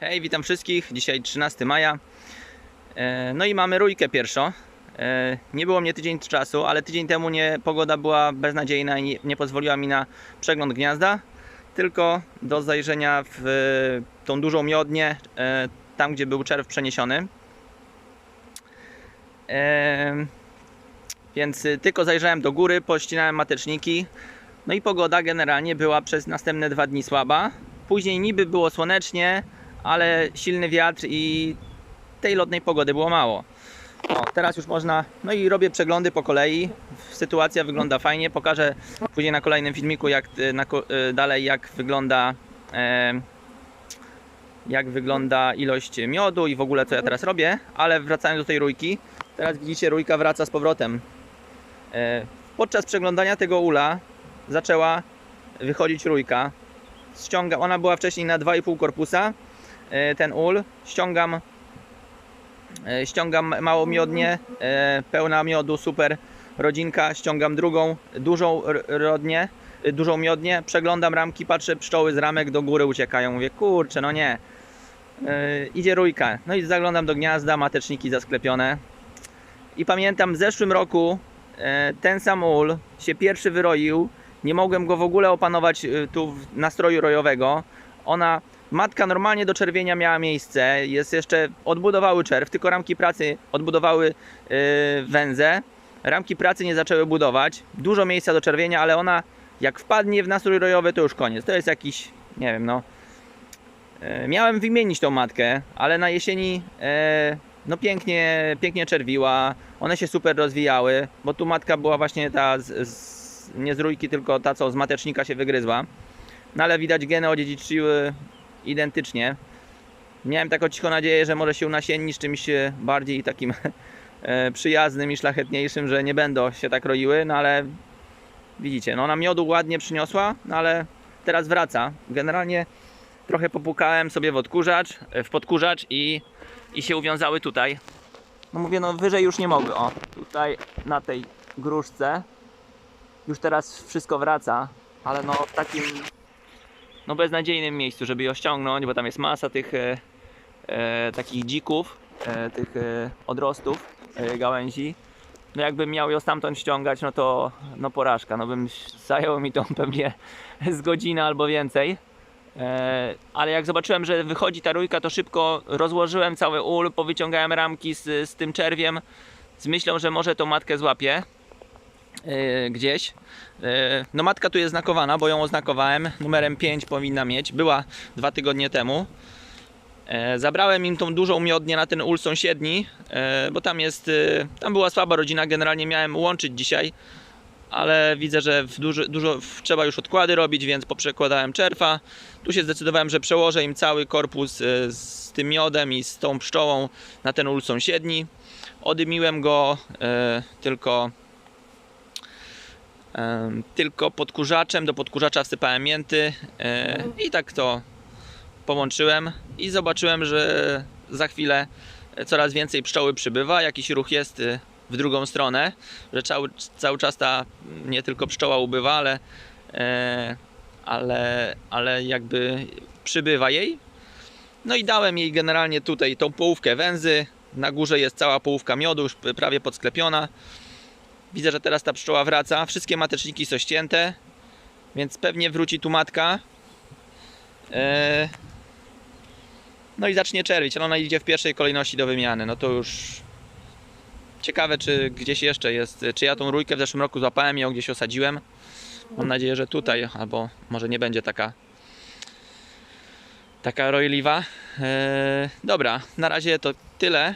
Hej, witam wszystkich. Dzisiaj 13 maja. E, No i mamy rójkę pierwszą. E, Nie było mnie tydzień czasu, ale tydzień temu nie, pogoda była beznadziejna i nie, pozwoliła mi na przegląd gniazda, tylko do zajrzenia w e, tą dużą miodnię, tam gdzie był czerw przeniesiony. Więc tylko zajrzałem do góry, pościnałem mateczniki. No i pogoda generalnie była przez następne dwa dni słaba. Później niby było słonecznie, ale silny wiatr i tej lotnej pogody było mało. O, teraz już można, no i robię przeglądy po kolei. Sytuacja wygląda fajnie. Pokażę później na kolejnym filmiku jak y, na, y, dalej jak wygląda e, jak wygląda ilość miodu i w ogóle co ja teraz robię, ale wracając do tej rójki. Teraz widzicie rójka wraca z powrotem. E, podczas przeglądania tego ula zaczęła wychodzić rójka. Ściąga, ona była wcześniej na 2,5 korpusa. E, Ten ul. Ściągam e, ściągam mało miodnie, e, pełna miodu, super rodzinka. Ściągam drugą, dużą rodnię, dużą miodnię. Przeglądam ramki, patrzę, pszczoły z ramek do góry uciekają. Mówię, kurczę, no nie. Idzie rójka. No i zaglądam do gniazda, mateczniki zasklepione. I pamiętam w zeszłym roku ten sam ul się pierwszy wyroił. Nie mogłem go w ogóle opanować tu w nastroju rojowego. Ona, matka normalnie do czerwienia miała miejsce. Jest jeszcze, odbudowały czerw, tylko ramki pracy odbudowały e, węzę. Ramki pracy nie zaczęły budować. Dużo miejsca do czerwienia, ale ona jak wpadnie w nastrój rojowy, to już koniec. To jest jakiś, nie wiem, no. E, Miałem wymienić tą matkę, ale na jesieni e, no pięknie, pięknie czerwiła. One się super rozwijały, bo tu matka była właśnie ta z, z, nie z rójki, tylko ta co z matecznika się wygryzła. No ale widać geny odziedziczyły identycznie. Miałem taką cicho nadzieję, że może się unasienni z czymś e, bardziej takim e, przyjaznym i szlachetniejszym, że nie będą się tak roiły, no ale widzicie, no ona miodu ładnie przyniosła, no ale teraz wraca. Generalnie trochę popukałem sobie w odkurzacz, w podkurzacz i, i się uwiązały tutaj. No mówię, no wyżej już nie mogę. O, tutaj na tej gruszce już teraz wszystko wraca, ale no w takim no beznadziejnym miejscu, żeby ją ściągnąć, bo tam jest masa tych e, e, takich dzików, e, tych e, odrostów e, gałęzi. No jakbym miał ją stamtąd ściągać, no to no porażka. No bym zajął mi to pewnie z godziny albo więcej. E, ale jak zobaczyłem, że wychodzi ta rójka, to szybko rozłożyłem cały ul, powyciągałem ramki z, z tym czerwiem z myślą, że może tą matkę złapię gdzieś. E, no matka tu jest znakowana, bo ją oznakowałem. Numerem 5 powinna mieć. Była dwa tygodnie temu. E, Zabrałem im tą dużą miodnię na ten ul sąsiedni, e, bo tam jest, e, tam była słaba rodzina, generalnie miałem łączyć dzisiaj, ale widzę, że dużo, dużo trzeba już odkłady robić, więc poprzekładałem czerfa. Tu się zdecydowałem, że przełożę im cały korpus e, z tym miodem i z tą pszczołą na ten ul sąsiedni. Odymiłem go e, tylko tylko podkurzaczem, do podkurzacza wsypałem mięty e, i tak to połączyłem i zobaczyłem, że za chwilę coraz więcej pszczoły przybywa, jakiś ruch jest y, w drugą stronę, że cały, cały czas ta nie tylko pszczoła ubywa, ale, e, ale, ale jakby przybywa jej. No i dałem jej generalnie tutaj tą połówkę węzy. Na górze jest cała połówka miodu, już prawie podsklepiona. Widzę, że teraz ta pszczoła wraca. Wszystkie mateczniki są ścięte, więc pewnie wróci tu matka. E, no i zacznie czerwić, ale ona idzie w pierwszej kolejności do wymiany. No to już ciekawe, czy gdzieś jeszcze jest. Czy ja tą rójkę w zeszłym roku złapałem ją gdzieś osadziłem. Mam nadzieję, że tutaj, albo może nie będzie taka taka rojliwa. Eee, dobra, na razie to tyle.